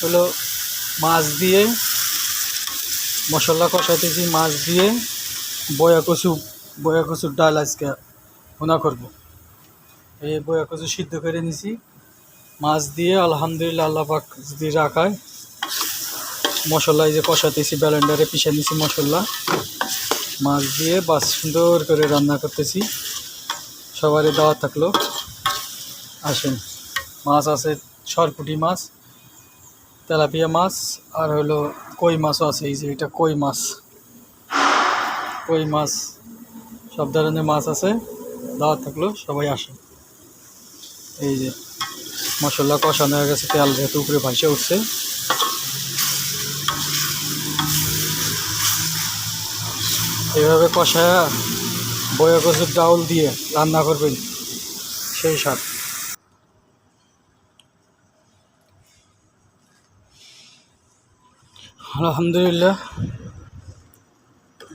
হলো মাছ দিয়ে, মশলা কষাইতেছি, মাছ দিয়ে বয়া কচু, বয়া কচুর ডাল আজকে ভুনা করব। এই বয়া কচু সিদ্ধ করে নিছি। মাছ দিয়ে আলহামদুলিল্লাহ আল্লাহ পাক যদি রাখায়, মশলা এই যে কষাতেছি ব্যালেন্ডারে পিষে নিছি মশলা। মাছ দিয়ে বাস সুন্দর করে রান্না করতেছি। সবারই দাওয়া থাকল। আসেন, মাছ আছে সরপুটি মাছ। তেলাপিয়া মাছ, আর হলো কই মাছও আছে, এই যে এটা কই মাছ। কই মাছ, সব ধরনের মাছ আছে, দাওয়াত থাকল, সবাই আসে। এই যে, মশলা কষানো হয়ে গেছে, তেল যেহেতু উপরে ভাসে উঠছে। এভাবে কষায়া বয়া কচুর ডাউল দিয়ে রান্না করবেন, সেই স্বাদ। আলহামদুলিল্লাহ।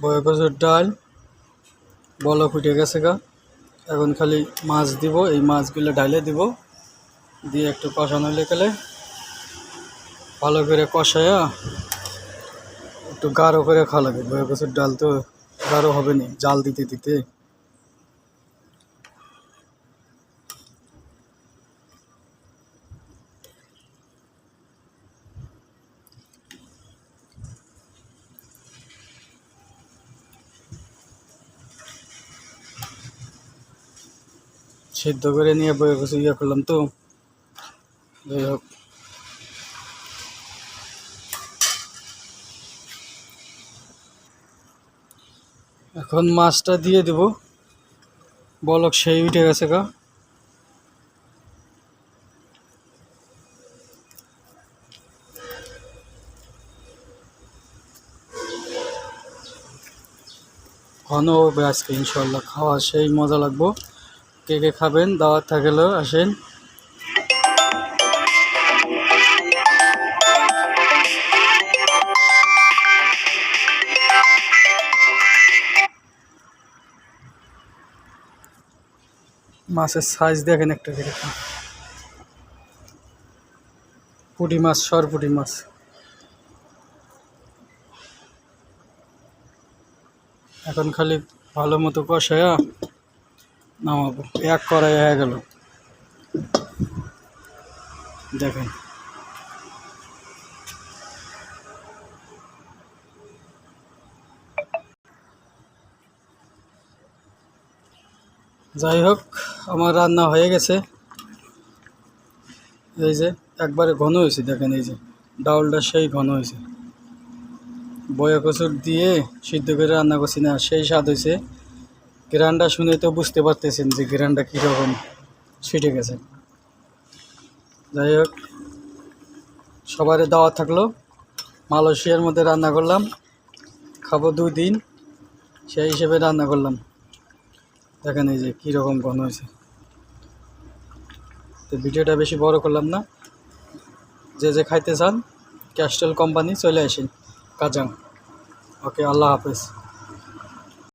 বয়া কচুর ডাল বল ফুটে গেছে গা। এখন খালি মাছ দিব, এই মাছগুলো ডালে দিব, দিয়ে একটু কষানো লেখালে ভালো করে কষায়া একটু গাঢ় করে খাওয়া লাগে। বয়া কচুর ডাল তো গাঢ় হবে না, জাল দিতে দিতে। সিদ্ধ করে নিয়ে বয়ে কচু ইয়ে করলাম তো। যাই হোক। এখন মাছটা দিয়ে দেব। বলক সেই উঠে গেছে গা। ঘন হবে আজকে ইনশাল্লাহ খাওয়া সেই মজা লাগবো। কে কে খাবেন? দাওয়াত থাকলেও আসেন। মাছের সাইজ দেখেন একটা কীরকম পুঁটি মাছ, সর পুঁটি মাছ। এখন খালি ভালো মতো কষায়া নামাবো। এক কড়াই হয়ে গেল। দেখেন। যাই হোক, আমার রান্না হয়ে গেছে। এই যে, একবারে ঘন হয়েছে, দেখেন এই যে। ডাউলটা সেই ঘন হয়েছে। বয়া কচুর দিয়ে সিদ্ধ করে রান্না করছি না, সেই স্বাদ হয়েছে। গ্রানটা শুনে তো বুঝতে পারতেছেন যে গ্রানটা কীরকম ছিটে গেছে। যাই হোক সবারই দাওয়া থাকল। মালয়েশিয়ার মধ্যে রান্না করলাম, খাব দুই দিন, সেই হিসেবে রান্না করলাম। দেখেন এই যে কীরকম ঘন হয়েছে। তো ভিডিওটা বেশি বড় করলাম না। যে যে খাইতে চান ক্যাস্টেল কোম্পানি চলে আসেন, কাজাং। ওকে, আল্লাহ হাফেজ।